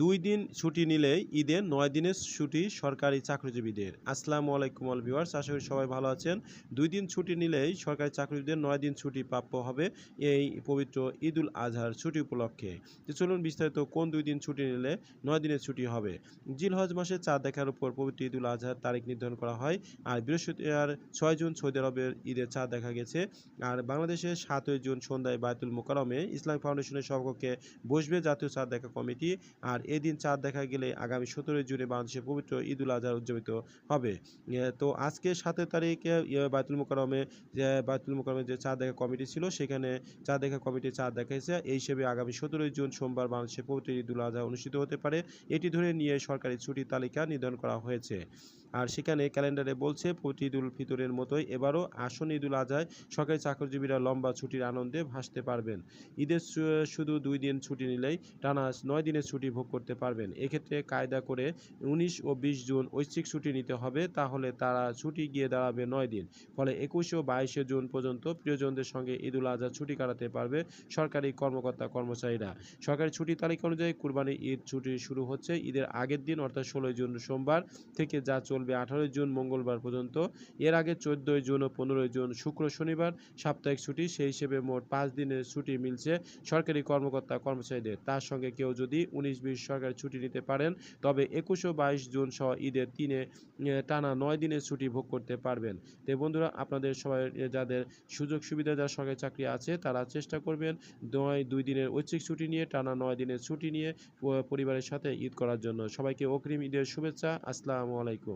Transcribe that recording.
দুই দিন ছুটি নিলেই ঈদে নয় দিনের ছুটি সরকারি চাকরিজীবীদের। আসসালামু আলাইকুম অল ভিউয়ার্স, আশা করি সবাই ভালো আছেন। দুই দিন ছুটি নিলেই সরকারি চাকরিজীবীদের নয় দিন ছুটি প্রাপ্য হবে এই পবিত্র ঈদুল আজহার ছুটি উপলক্ষে। তো চলুন বিস্তারিত কোন দুই দিন ছুটি নিলে নয় দিনের ছুটি হবে। জিলহজ মাসে চাঁদ দেখার উপর পবিত্র ঈদুল আজহার তারিখ নির্ধারণ করা হয় আর বৃহস্পতিবার ছয় জুন সৌদি আরবের ঈদের চাঁদ দেখা গেছে। আর বাংলাদেশে সাতই জুন সন্ধ্যায় বায়তুল মোকারমে ইসলাম ফাউন্ডেশনের সভাকক্ষে বসবে জাতীয় চাঁদ দেখা কমিটি। আর এদিন চাঁদ দেখা গেলে আগামী সতেরোই জুনে বাংলাদেশে পবিত্র ঈদুল আজহা উদযাপিত হবে। তো আজকে সাতের তারিখে বায়তুল মোকারমে বায়তুল মোকারমে যে চাঁদ দেখা কমিটি ছিল, সেখানে চাঁদ দেখা কমিটি চাঁদ দেখাইছে। এই হিসেবে আগামী সতেরোই জুন সোমবার বাংলাদেশে পবিত্র ঈদুল আজহা অনুষ্ঠিত হতে পারে। এটি ধরে নিয়ে সরকারি ছুটির তালিকা নির্ধারণ করা হয়েছে। আর সেখানে ক্যালেন্ডারে বলছে, পবিত্র ঈদুল ফিতরের মতোই এবারও আসন ঈদুল আজহায় সরকারি চাকরিজীবীরা লম্বা ছুটির আনন্দে ভাসতে পারবেন। ঈদের শুধু দুই দিন ছুটি নিলেই টানা নয় দিনের ছুটি ভোগ করতে পারবেন। এক্ষেত্রে কায়দা করে উনিশ ও বিশ জুন ঐচ্ছিক ছুটি নিতে হবে, তাহলে তারা ছুটি গিয়ে দাঁড়াবে নয় দিন। ফলে একুশ ও বাইশে জুন পর্যন্ত প্রিয়জনদের সঙ্গে ঈদুল আজহা ছুটি কাটাতে পারবে সরকারি কর্মকর্তা কর্মচারীরা। সরকারি ছুটি তালিকা অনুযায়ী কুরবানি ঈদ ছুটি শুরু হচ্ছে ঈদের আগের দিন, অর্থাৎ ষোলোই জুন সোমবার থেকে যা চলবে আঠারোই জুন মঙ্গলবার পর্যন্ত। এর আগে চোদ্দোই জুন ও পনেরোই জুন শুক্র শনিবার সাপ্তাহিক ছুটি, সেই হিসেবে মোট পাঁচ দিনের ছুটি মিলছে সরকারি কর্মকর্তা কর্মচারীদের। তার সঙ্গে কেউ যদি উনিশ, বিশ সরকারি ছুটি নিতে পারেন, তবে একুশ ও বাইশ জুন সহ ঈদের তিনে টানা নয় দিনের ছুটি ভোগ করতে পারবেন। তো বন্ধুরা, আপনাদের সবাই যাদের সুযোগ সুবিধা, যার সরকারি চাকরি আছে, তারা চেষ্টা করবেন নয়, দুই দিনের ঐচ্ছিক ছুটি নিয়ে, টানা নয় দিনের ছুটি নিয়ে পরিবারের সাথে ঈদ করার জন্য। সবাইকে অগ্রিম ঈদের শুভেচ্ছা। আসসালামু আলাইকুম।